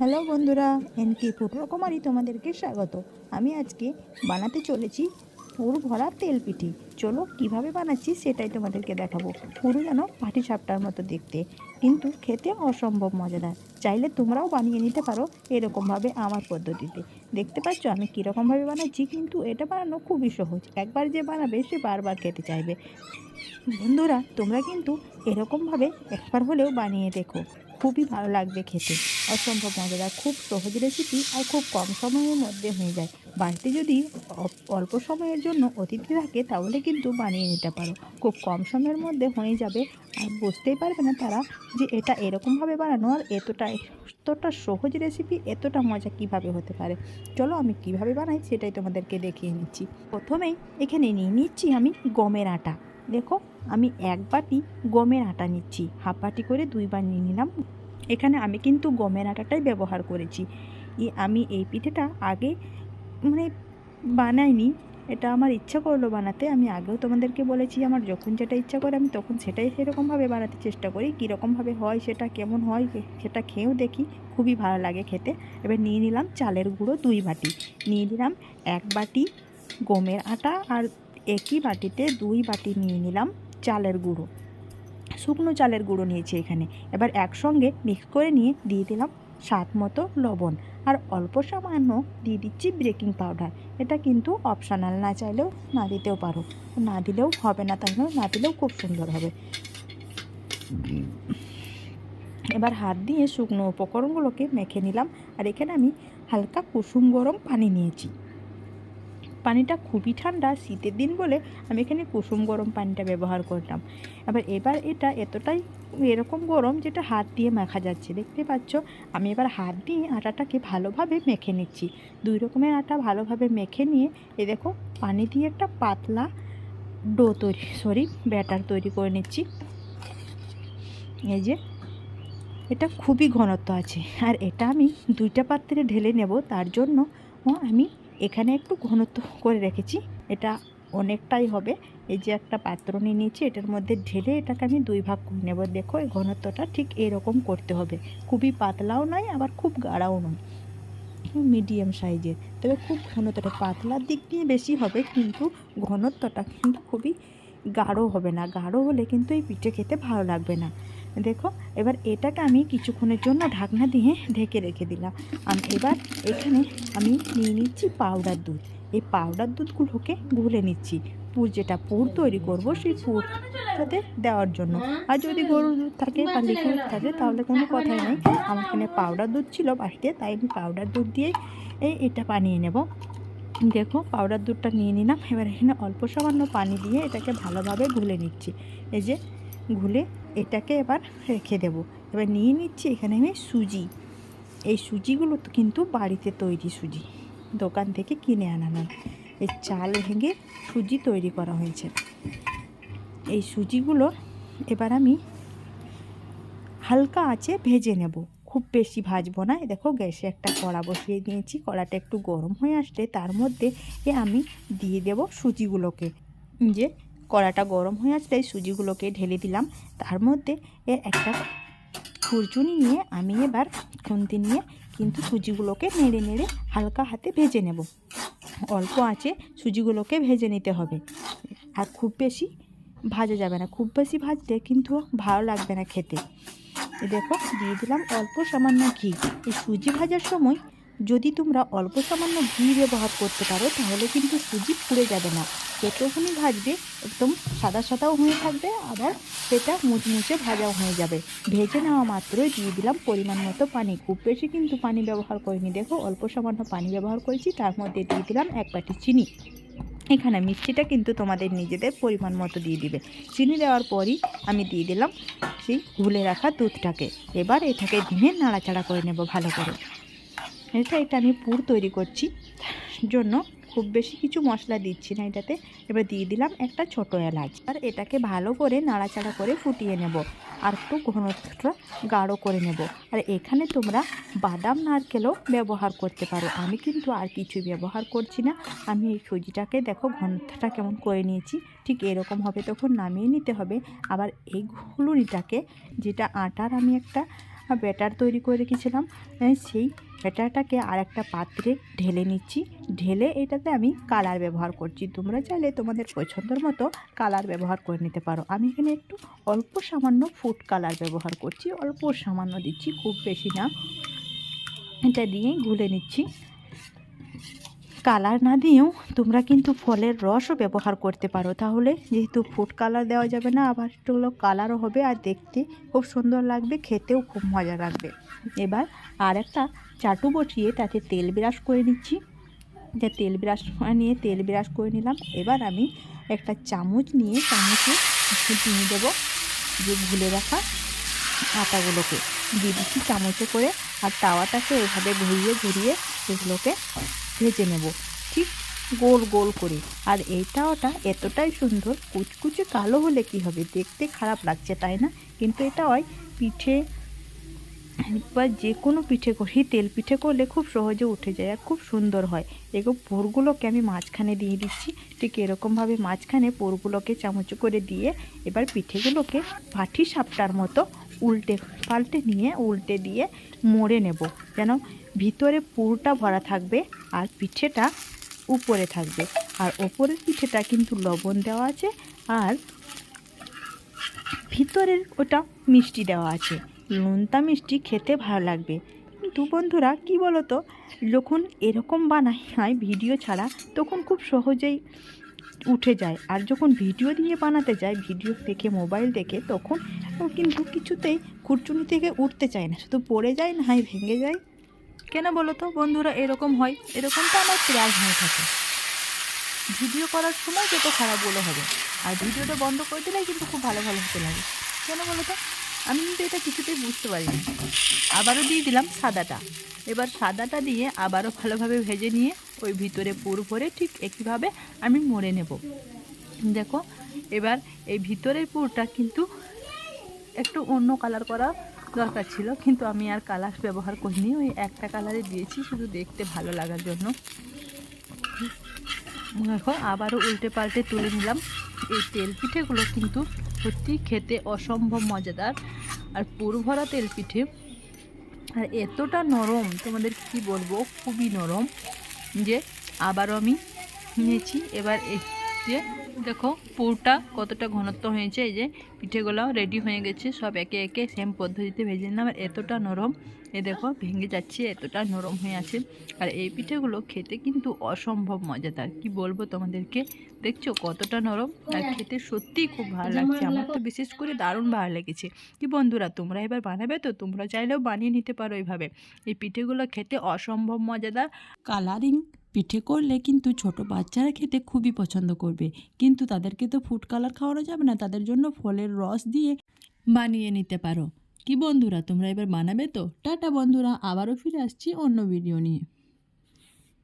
Hello বন্ধুরা, NK food রকমারি তোমাদেরকে স্বাগত। আমি আজকে বানাতে চলেছি পুর ভরা তেল পিঠে। চলো কীভাবে বানাচ্ছি সেটাই তোমাদেরকে দেখাবো। পুরো যেন পাটি সাপটার মতো দেখতে, কিন্তু খেতে অসম্ভব মজাদার। চাইলে তোমরাও বানিয়ে নিতে পারো এরকমভাবে আমার পদ্ধতিতে। দেখতে পাচ্ছ আমি কীরকমভাবে বানাচ্ছি, কিন্তু এটা বানানো খুবই সহজ। একবার যে বানাবে সে বারবার খেতে চাইবে। বন্ধুরা, তোমরা কিন্তু এরকমভাবে একবার হলেও বানিয়ে দেখো। খুবই ভালো লাগবে খেতে। অসম্ভব মজাদার খুব সহজ রেসিপি আর খুব কম সময়ের মধ্যে হয়ে যায়। বাড়িতে যদি অল্প সময়ের জন্য অতিথি থাকে, তাহলে কিন্তু বানিয়ে নিতে পারো। খুব কম সময়ের মধ্যে হয়ে যাবে। আর বুঝতেই পারবে না তারা যে এটা এরকমভাবে বানানো আর এতটা এতটা সহজ রেসিপি এতটা মজা কীভাবে হতে পারে? চলো আমি কীভাবে বানাই সেটাই তোমাদেরকে দেখিয়ে নিচ্ছি। প্রথমেই এখানে নিয়ে নিচ্ছি আমি গমের আটা। দেখো, আমি এক বাটি গমের আটা নিচ্ছি। হাফ বাটি করে দুইবার নিয়ে নিলাম। এখানে আমি কিন্তু গমের আটাটাই ব্যবহার করেছি। আমি এই পিঠেটা আগে মানে বানাইনি। এটা আমার ইচ্ছা করল বানাতে। আমি আগেও তোমাদেরকে বলেছি, আমার যখন যেটা ইচ্ছা করে আমি তখন সেটাই সেরকমভাবে বানাতে চেষ্টা করি। কীরকমভাবে হয়, সেটা কেমন হয় সেটা খেয়েও দেখি। খুবই ভালো লাগে খেতে। এবার নিয়ে নিলাম চালের গুঁড়ো দুই বাটি। নিয়ে নিলাম এক বাটি গমের আটা আর একই বাটিতে দুই বাটি নিয়ে নিলাম চালের গুঁড়ো। শুকনো চালের গুঁড়ো নিয়েছি এখানে। এবার একসঙ্গে মিক্স করে নিয়ে দিয়ে দিলাম স্বাদ মতো লবণ। আর অল্প সামান্য দিয়ে দিচ্ছি বেকিং পাউডার এটা কিন্তু অপশনাল না চাইলেও না দিতেও পারো। না দিলেও হবে না নয় না দিলেও খুব সুন্দর হবে। এবার হাত দিয়ে শুকনো উপকরণগুলোকে মেখে নিলাম। আর এখানে আমি হালকা কুসুম গরম পানি নিয়েছি। পানিটা খুবই ঠান্ডা, শীতের দিন বলে আমি এখানে কুসুম গরম পানিটা ব্যবহার করলাম এবার এবার এটা এতটাই এরকম গরম যেটা হাত দিয়ে মাখা যাচ্ছে। দেখতে পাচ্ছ? আমি এবার হাত দিয়ে আটাটাকে ভালোভাবে মেখে নিচ্ছি। দুই রকমের আটা ভালোভাবে মেখে নিয়ে এ দেখো, পানি দিয়ে একটা পাতলা ডো তৈরি, সরি, ব্যাটার তৈরি করে নিচ্ছি। এই যে, এটা খুবই ঘনত্ব আছে। আর এটা আমি দুইটা পাত্রে ঢেলে নেব। তার জন্য আমি এখানে একটু ঘনত্ব করে রেখেছি। এটা অনেকটাই হবে। এই যে একটা পাত্র নিয়ে নিয়েছি, এটার মধ্যে ঢেলে এটাকে আমি দুই ভাগ করে নেব। দেখো, এই ঘনত্বটা ঠিক এরকম করতে হবে। খুবই পাতলাও নয়, আবার খুব গাঢ়াও নয়। মিডিয়াম সাইজের। তবে খুব ঘনত্বটা পাতলার দিক দিয়ে বেশি হবে, কিন্তু ঘনত্বটা কিন্তু খুবই গাঢ় হবে না। গাঢ় হলে কিন্তু এই পিঠে খেতে ভালো লাগবে না। দেখো, এবার এটাকে আমি কিছুক্ষণের জন্য ঢাকনা দিয়ে ঢেকে রেখে দিলাম। আমি, এবার এখানে আমি নিয়ে নিচ্ছি পাউডার দুধ। এই পাউডার দুধগুলোকে গুলে নিচ্ছি। পুর যেটা পুর তৈরি করব, সেই পুরটাতে দেওয়ার জন্য। আর যদি গরুর দুধ থাকে বা লিকুইড থাকে, তাহলে কোনো কথাই নেই। আমার এখানে পাউডার দুধ ছিল বাড়িতে, তাই আমি পাউডার দুধ দিয়ে এই এটা বানিয়ে নেব। দেখো পাউডার দুধটা নিয়ে নিলাম। এবার এখানে অল্প সামান্য পানি দিয়ে এটাকে ভালোভাবে গুলে নিচ্ছি। এই যে গুলে এটাকে এবার রেখে দেব। এবার নিয়ে নিচ্ছি এখানে আমি সুজি। এই সুজিগুলো তো কিন্তু বাড়িতে তৈরি সুজি। দোকান থেকে কিনে আনা নয়। এই চাল ভেঙে সুজি তৈরি করা হয়েছে। এই সুজিগুলো এবার আমি হালকা আঁচে ভেজে নেব। খুব বেশি ভাজবো না। দেখো গ্যাসে একটা কড়া বসিয়ে দিয়েছি। কড়াটা একটু গরম হয়ে আসলে তার মধ্যে এ আমি দিয়ে দেব সুজিগুলোকে। যে কড়াটা গরম হয়ে আসলে সুজিগুলোকে ঢেলে দিলাম। তার মধ্যে এ একটা খুরচুনি নিয়ে আমি এবার খুন্তি নিয়ে কিন্তু সুজিগুলোকে নেড়ে নেড়ে হালকা হাতে ভেজে নেব। অল্প আঁচে সুজিগুলোকে ভেজে নিতে হবে। আর খুব বেশি ভাজা যাবে না। খুব বেশি ভাজলে কিন্তু ভালো লাগবে না খেতে। দেখো, দিয়ে দিলাম অল্প সামান্য ঘি। এই সুজি ভাজার সময় যদি তোমরা অল্প সামান্য ঘি ব্যবহার করতে পারো, তাহলে কিন্তু সুজি পুড়ে যাবে না। যতক্ষণই ভাজবে, একদম সাদা সাদাও হয়ে থাকবে, আবার সেটা মুচমুচে ভাজাও হয়ে যাবে। ভেজে নেওয়া মাত্রই দিয়ে দিলাম পরিমাণ মতো পানি। খুব বেশি কিন্তু পানি ব্যবহার করিনি। দেখো, অল্প সামান্য পানি ব্যবহার করেছি, তার মধ্যে দিয়ে দিলাম এক বাটি চিনি। এখানে মিষ্টিটা কিন্তু তোমাদের নিজেদের পরিমাণ মতো দিয়ে দিবে। চিনি দেওয়ার পরই আমি দিয়ে দিলাম সেই ঘুলে রাখা দুধটাকে। এবার এটাকে দিনে নাড়াচাড়া করে নেব ভালো করে। এটা এটা আমি পুর তৈরি করছি জন্য খুব বেশি কিছু মশলা দিচ্ছি না এটাতে। এবার দিয়ে দিলাম একটা ছোট এলাচ। আর এটাকে ভালো করে নাড়াচাড়া করে ফুটিয়ে নেব। আর একটু ঘনত্বটা গাঢ় করে নেব। আর এখানে তোমরা বাদাম নারকেলও ব্যবহার করতে পারো। আমি কিন্তু আর কিছু ব্যবহার করছি না। আমি এই সুজিটাকে দেখো ঘনত্বটা কেমন করে নিয়েছি। ঠিক এরকম হবে তখন নামিয়ে নিতে হবে। আবার এই ঘুলুরিটাকে যেটা আটার আমি একটা ব্যাটার তৈরি করে রেখেছিলাম। সেই ব্যাটারটাকে আর একটা পাত্রে ঢেলে নিচ্ছি। ঢেলে এটাতে আমি কালার ব্যবহার করছি। তোমরা চাইলে তোমাদের পছন্দের মতো কালার ব্যবহার করে নিতে পারো। আমি এখানে একটু অল্প সামান্য ফুড কালার ব্যবহার করছি। অল্প সামান্য দিচ্ছি, খুব বেশি না। এটা দিয়েই গুলে নিচ্ছি। কালার না দিয়েও তোমরা কিন্তু ফলের রসও ব্যবহার করতে পারো। তাহলে যেহেতু ফুড কালার দেওয়া যাবে না, আবার একটু কালারও হবে আর দেখতে খুব সুন্দর লাগবে, খেতেও খুব মজা লাগবে। এবার আর একটা চাটু বসিয়ে তাতে তেল ব্রাশ করে নিচ্ছি। যে তেল ব্রাশ নিয়ে তেল ব্রাশ করে নিলাম। এবার আমি একটা চামচ নিয়ে চামচে একটু দিয়ে দেবো, যে ভুলে রাখা আটাগুলোকে। দিয়ে দিচ্ছি চামচে করে, আর তাওয়াটাকে এভাবে ঘুরিয়ে ঘুরিয়ে এগুলোকে ভেজে নেব। ঠিক গোল গোল করে। আর এই তাওয়াটা এতটাই সুন্দর, কুচকুচে কালো হলে কি হবে? দেখতে খারাপ লাগছে, তাই না? কিন্তু এটা হয় পিঠে, বা যে কোনো পিঠে করি তেল পিঠে করলে খুব সহজে উঠে যায় আর খুব সুন্দর হয়। এগো পোরগুলোকে আমি মাঝখানে দিয়ে দিচ্ছি। ঠিক এরকমভাবে মাঝখানে পোরগুলোকে চামচ করে দিয়ে এবার পিঠেগুলোকে পাঠি সাপটার মতো উল্টে, পাল্টে নিয়ে উল্টে দিয়ে মোড়ে নেব। যেন ভিতরে পুরটা ভরা থাকবে আর পিঠেটা উপরে থাকবে। আর ওপরের পিঠেটা কিন্তু লবণ দেওয়া আছে আর ভিতরের ওটা মিষ্টি দেওয়া আছে। নোনতা মিষ্টি খেতে ভালো লাগবে। কিন্তু বন্ধুরা, কি বলো তো যখন এরকম বানাই হয়, ভিডিও ছাড়া, তখন খুব সহজেই উঠে যায়। আর যখন ভিডিও দিয়ে বানাতে যায় ভিডিও দেখে মোবাইল দেখে, তখন ও কিন্তু কিছুতেই খুরচুনি থেকে উঠতে চায় না। শুধু পড়ে যায় না, হয়, ভেঙে যায়। কেন বলো তো? বন্ধুরা, এরকম হয়। এরকমটা আমার প্রায় হয়ে থাকে। ভিডিও করার সময় যত খারাপ বলে হবে। আর ভিডিওটা বন্ধ করে দিলেই কিন্তু খুব ভালো ভালো হতে লাগে। কেন বলো তো? আমি কিন্তু এটা কিছুতেই বুঝতে পারিনি। আবারও দিয়ে দিলাম সাদাটা। এবার সাদাটা দিয়ে আবারও ভালোভাবে ভেজে নিয়ে ওই ভিতরে পুর ভরে ঠিক একইভাবে আমি মরে নেব। দেখো, এবার এই ভিতরের পুরটা কিন্তু একটু অন্য কালার করা দরকার ছিল, কিন্তু আমি আর কালার ব্যবহার করিনি। ওই একটা কালারে দিয়েছি, শুধু দেখতে ভালো লাগার জন্য। দেখো, আবারও উল্টে পাল্টে তুলে নিলাম। এই তেল পিঠেগুলো কিন্তু সত্যি খেতে অসম্ভব মজাদার। আর পুর ভরা তেল পিঠে আর এতটা নরম, তোমাদের কি বলব, খুবই নরম যে আবারও আমি নিয়েছি। এবার এই যে দেখো পুরটা কতটা ঘনত্ব হয়েছে, এই যে পিঠেগুলো রেডি হয়ে গেছে, সব একে একে সেম পদ্ধতিতে ভেজে নিলাম। আর এতটা নরম এ দেখো ভেঙে যাচ্ছে, এতটা নরম হয়ে আছে। আর এই পিঠেগুলো খেতে কিন্তু অসম্ভব মজাদার, কি বলব তোমাদেরকে? দেখছ কতটা নরম, আর খেতে সত্যিই খুব ভালো লাগছে। আমার তো বিশেষ করে দারুণ ভালো লেগেছে। কি বন্ধুরা, তোমরা এবার বানাবে তো? তোমরা চাইলেও বানিয়ে নিতে পারো এইভাবে। এই পিঠেগুলো খেতে অসম্ভব মজাদার। কালারিং পিঠে করলে কিন্তু ছোট বাচ্চারা খেতে খুবই পছন্দ করবে। কিন্তু তাদেরকে তো ফুড কালার খাওয়ানো যাবে না, তাদের জন্য ফলের রস দিয়ে বানিয়ে নিতে পারো। কি বন্ধুরা, তোমরা এবার বানাবে তো? টাটা বন্ধুরা, আবারও ফিরে আসছি অন্য ভিডিও নিয়ে।